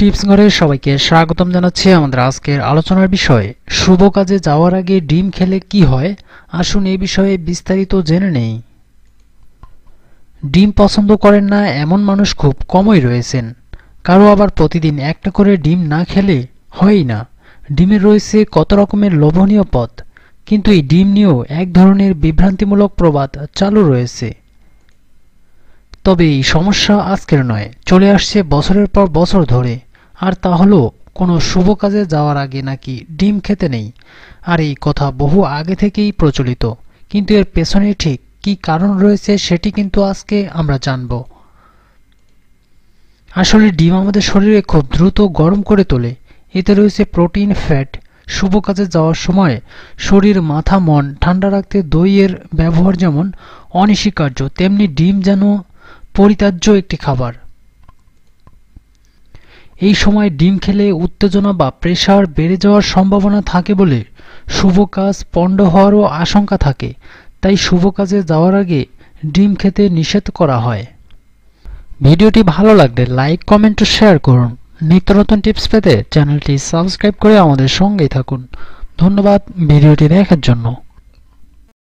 Tips ঘরে সবাইকে স্বাগতম জানাচ্ছি আমাদের আজকের আলোচনার বিষয়, শুভ কাজে যাওয়ার আগে ডিম খেলে কি হয়? আসুন এই বিষয়ে বিস্তারিত জেনে নেই। ডিম পছন্দ করেন না এমন মানুষ খুব কমই রয়েছেন। কারও আবার প্রতিদিন একটা করে ডিম না খেলে হয়ই না। ডিমের রয়েছে কত রকমের লোভনীয় পথ কিন্তু এই ডিম নিয়েও এক ধরনের বিভ্রান্তিমূলক প্রবাদ চালু রয়েছে। তবে এই সমস্যা আজকের নয়, চলে আসছে বছরের পর বছর ধরে। আর তা হলো, কোনো শুভ কাজে যাওয়ার আগে নাকি ডিম খেতে নেই? আর এই কথা বহু আগে থেকেই প্রচলিত। কিন্তু এর পেছনে ঠিক কি কারণ রয়েছে সেটি কিন্তু আজকে আমরা জানব। আসলে ডিম আমাদের শরীরে খুব দ্রুত গরম করে তোলে। এতে রয়েছে প্রোটিন, ফ্যাট। শুভ কাজে যাওয়ার সময় শরীর, মাথা, মন ঠান্ডা রাখতে দইয়ের ব্যবহার যেমন অনস্বীকার্য, তেমনি ডিম যেন পরিত্যাজ্য একটি খাবার। এই সময় ডিম খেলে উত্তেজনা বা প্রেশার বেড়ে যাওয়ার সম্ভাবনা থাকে বলে শুভ কাজ পণ্ড হওয়ারও আশঙ্কা থাকে। তাই শুভ কাজে যাওয়ার আগে ডিম খেতে নিষেধ করা হয়। ভিডিওটি ভালো লাগলে লাইক কমেন্ট ও শেয়ার করুন। নিত্য নতুন টিপস পেতে চ্যানেলটি সাবস্ক্রাইব করে আমাদের সঙ্গেই থাকুন। ধন্যবাদ ভিডিওটি দেখার জন্য।